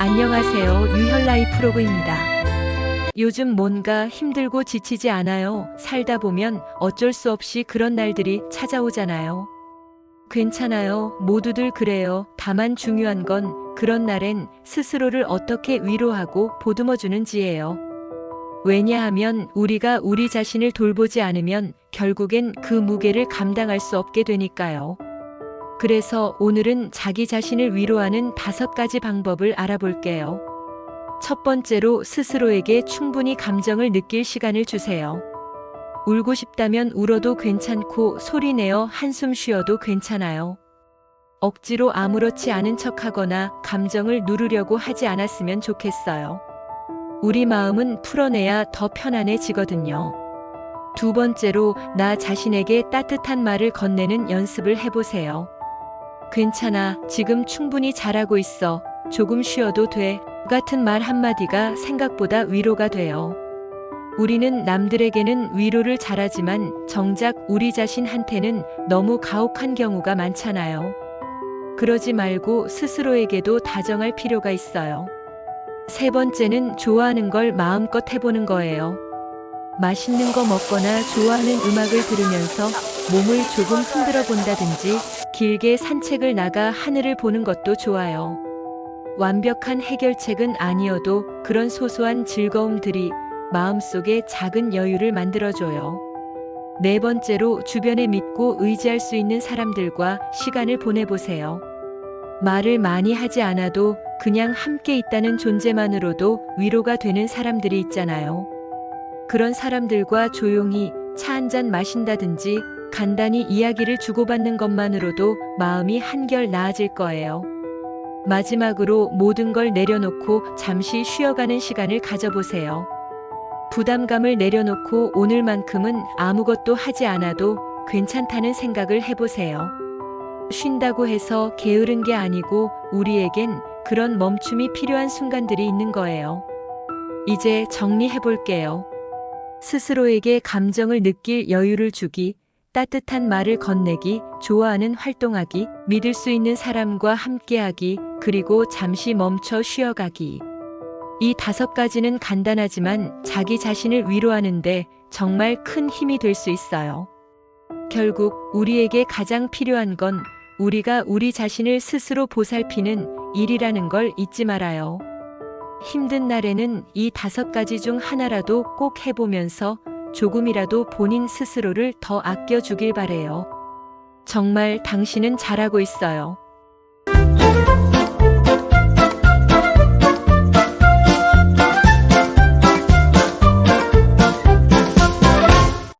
안녕하세요. 유혈라이 프 로그입니다. 요즘 뭔가 힘들고 지치지 않아요. 살다 보면 어쩔 수 없이 그런 날들이 찾아오잖아요. 괜찮아요. 모두들 그래요. 다만 중요한 건 그런 날엔 스스로를 어떻게 위로하고 보듬어 주는지예요. 왜냐하면 우리가 우리 자신을 돌보지 않으면 결국엔 그 무게를 감당할 수 없게 되니까요. 그래서 오늘은 자기 자신을 위로하는 다섯 가지 방법을 알아볼게요. 첫 번째로 스스로에게 충분히 감정을 느낄 시간을 주세요. 울고 싶다면 울어도 괜찮고 소리내어 한숨 쉬어도 괜찮아요. 억지로 아무렇지 않은 척 하거나 감정을 누르려고 하지 않았으면 좋겠어요. 우리 마음은 풀어내야 더 편안해지거든요. 두 번째로 나 자신에게 따뜻한 말을 건네는 연습을 해보세요. 괜찮아. 지금 충분히 잘하고 있어. 조금 쉬어도 돼. 같은 말 한마디가 생각보다 위로가 돼요. 우리는 남들에게는 위로를 잘하지만 정작 우리 자신한테는 너무 가혹한 경우가 많잖아요. 그러지 말고 스스로에게도 다정할 필요가 있어요. 세 번째는 좋아하는 걸 마음껏 해보는 거예요. 맛있는 거 먹거나 좋아하는 음악을 들으면서 몸을 조금 흔들어 본다든지 길게 산책을 나가 하늘을 보는 것도 좋아요. 완벽한 해결책은 아니어도 그런 소소한 즐거움들이 마음속에 작은 여유를 만들어줘요. 네 번째로 주변에 믿고 의지할 수 있는 사람들과 시간을 보내보세요. 말을 많이 하지 않아도 그냥 함께 있다는 존재만으로도 위로가 되는 사람들이 있잖아요. 그런 사람들과 조용히 차 한 잔 마신다든지 간단히 이야기를 주고받는 것만으로도 마음이 한결 나아질 거예요. 마지막으로 모든 걸 내려놓고 잠시 쉬어가는 시간을 가져보세요. 부담감을 내려놓고 오늘만큼은 아무것도 하지 않아도 괜찮다는 생각을 해보세요. 쉰다고 해서 게으른 게 아니고 우리에겐 그런 멈춤이 필요한 순간들이 있는 거예요. 이제 정리해 볼게요. 스스로에게 감정을 느낄 여유를 주기, 따뜻한 말을 건네기, 좋아하는 활동하기, 믿을 수 있는 사람과 함께하기, 그리고 잠시 멈춰 쉬어가기. 이 다섯 가지는 간단하지만 자기 자신을 위로하는데 정말 큰 힘이 될 수 있어요. 결국 우리에게 가장 필요한 건 우리가 우리 자신을 스스로 보살피는 일이라는 걸 잊지 말아요. 힘든 날에는 이 다섯 가지 중 하나라도 꼭 해보면서 조금이라도 본인 스스로를 더 아껴주길 바래요. 정말 당신은 잘하고 있어요.